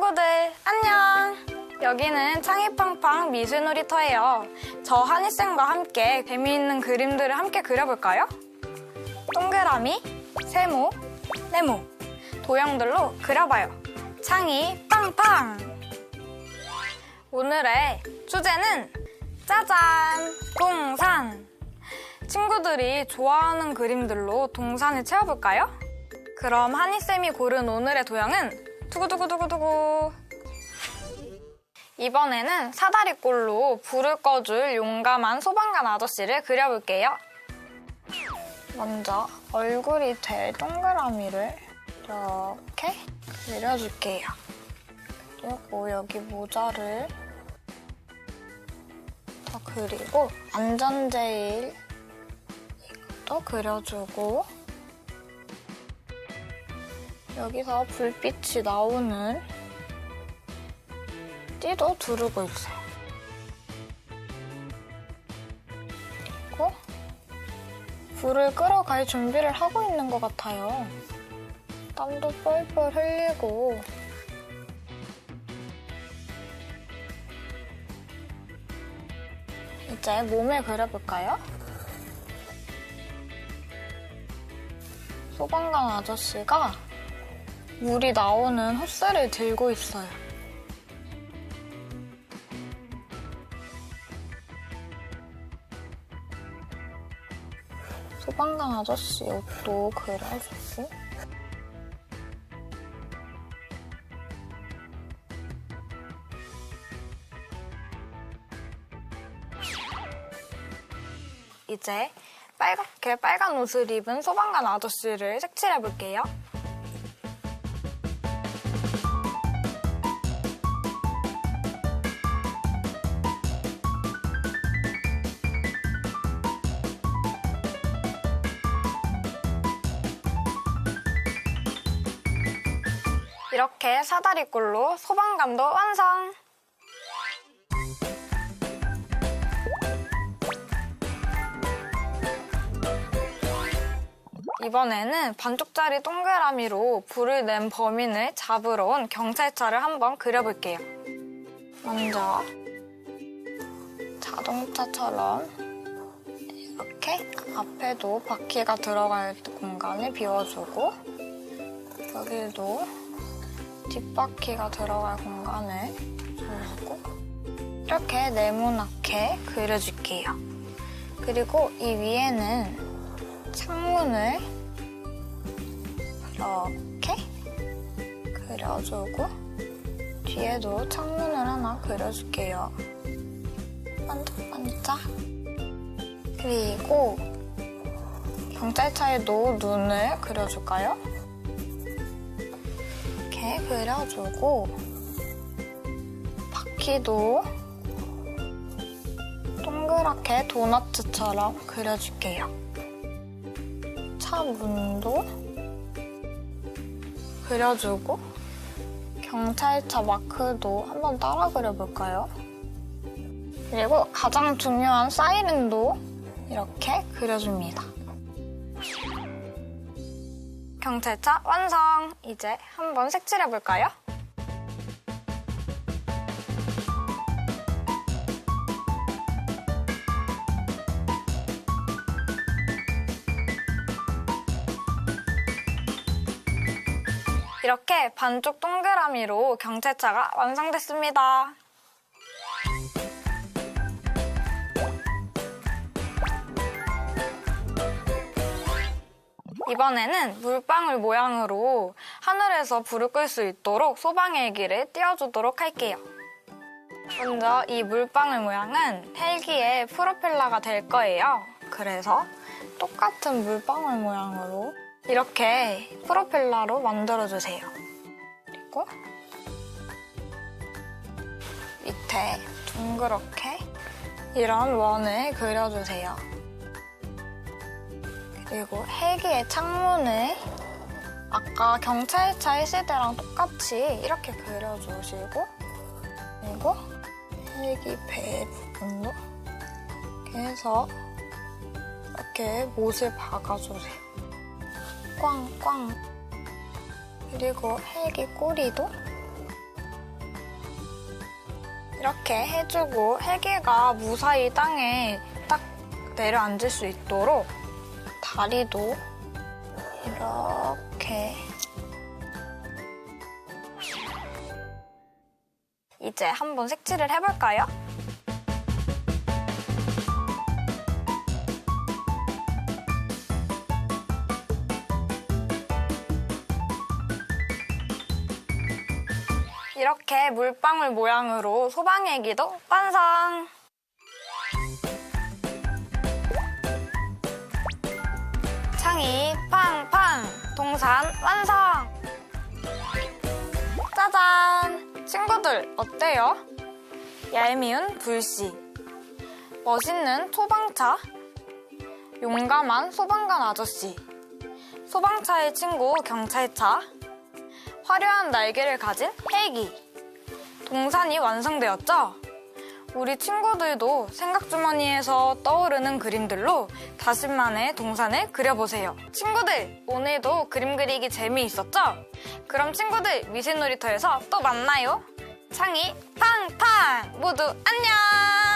친구들 안녕! 여기는 창의팡팡 미술놀이터예요. 저 한희쌤과 함께 재미있는 그림들을 함께 그려볼까요? 동그라미, 세모, 네모 도형들로 그려봐요. 창의 팡팡! 오늘의 주제는 짜잔! 동산! 친구들이 좋아하는 그림들로 동산을 채워볼까요? 그럼 한희쌤이 고른 오늘의 도형은 두구두구두구두구 이번에는 사다리꼴로 불을 꺼줄 용감한 소방관 아저씨를 그려볼게요. 먼저 얼굴이 될 동그라미를 이렇게 그려줄게요. 그리고 여기 모자를 더 그리고 안전제일 이것도 그려주고 여기서 불빛이 나오는 띠도 두르고 있어요. 그리고 불을 끌어갈 준비를 하고 있는 것 같아요. 땀도 뻘뻘 흘리고 이제 몸을 그려볼까요? 소방관 아저씨가 물이 나오는 호스를 들고 있어요. 소방관 아저씨 옷도 그려주고 이제 빨갛게 빨간 옷을 입은 소방관 아저씨를 색칠해 볼게요. 이렇게 사다리꼴로 소방관도 완성! 이번에는 반쪽짜리 동그라미로 불을 낸 범인을 잡으러 온 경찰차를 한번 그려볼게요. 먼저 자동차처럼 이렇게 앞에도 바퀴가 들어갈 공간을 비워주고 여기도 뒷바퀴가 들어갈 공간을 주고 이렇게 네모나게 그려줄게요. 그리고 이 위에는 창문을 이렇게 그려주고 뒤에도 창문을 하나 그려줄게요. 반짝반짝. 그리고 경찰차에도 눈을 그려줄까요? 이렇게 그려주고 바퀴도 동그랗게 도너츠처럼 그려줄게요. 차 문도 그려주고 경찰차 마크도 한번 따라 그려볼까요? 그리고 가장 중요한 사이렌도 이렇게 그려줍니다. 경찰차 완성! 이제 한번 색칠해볼까요? 이렇게 반쪽 동그라미로 경찰차가 완성됐습니다. 이번에는 물방울 모양으로 하늘에서 불을 끌 수 있도록 소방헬기를 띄워주도록 할게요. 먼저 이 물방울 모양은 헬기의 프로펠러가 될 거예요. 그래서 똑같은 물방울 모양으로 이렇게 프로펠러로 만들어주세요. 그리고 밑에 둥그렇게 이런 원을 그려주세요. 그리고 헬기의 창문을 아까 경찰차 했을 때랑 똑같이 이렇게 그려주시고 그리고 헬기 배 부분도 이렇게 해서 이렇게 못을 박아주세요. 꽝꽝 그리고 헬기 꼬리도 이렇게 해주고 헬기가 무사히 땅에 딱 내려앉을 수 있도록 다리도 이렇게 이제 한번 색칠을 해볼까요? 이렇게 물방울 모양으로 소방헬기도 완성! 창이 팡팡! 동산 완성! 짜잔! 친구들, 어때요? 얄미운 불씨, 멋있는 소방차, 용감한 소방관 아저씨, 소방차의 친구 경찰차, 화려한 날개를 가진 헬기. 동산이 완성되었죠? 우리 친구들도 생각주머니에서 떠오르는 그림들로 자신만의 동산을 그려보세요. 친구들, 오늘도 그림 그리기 재미있었죠? 그럼 친구들, 미술놀이터에서 또 만나요. 창이 팡팡! 모두 안녕!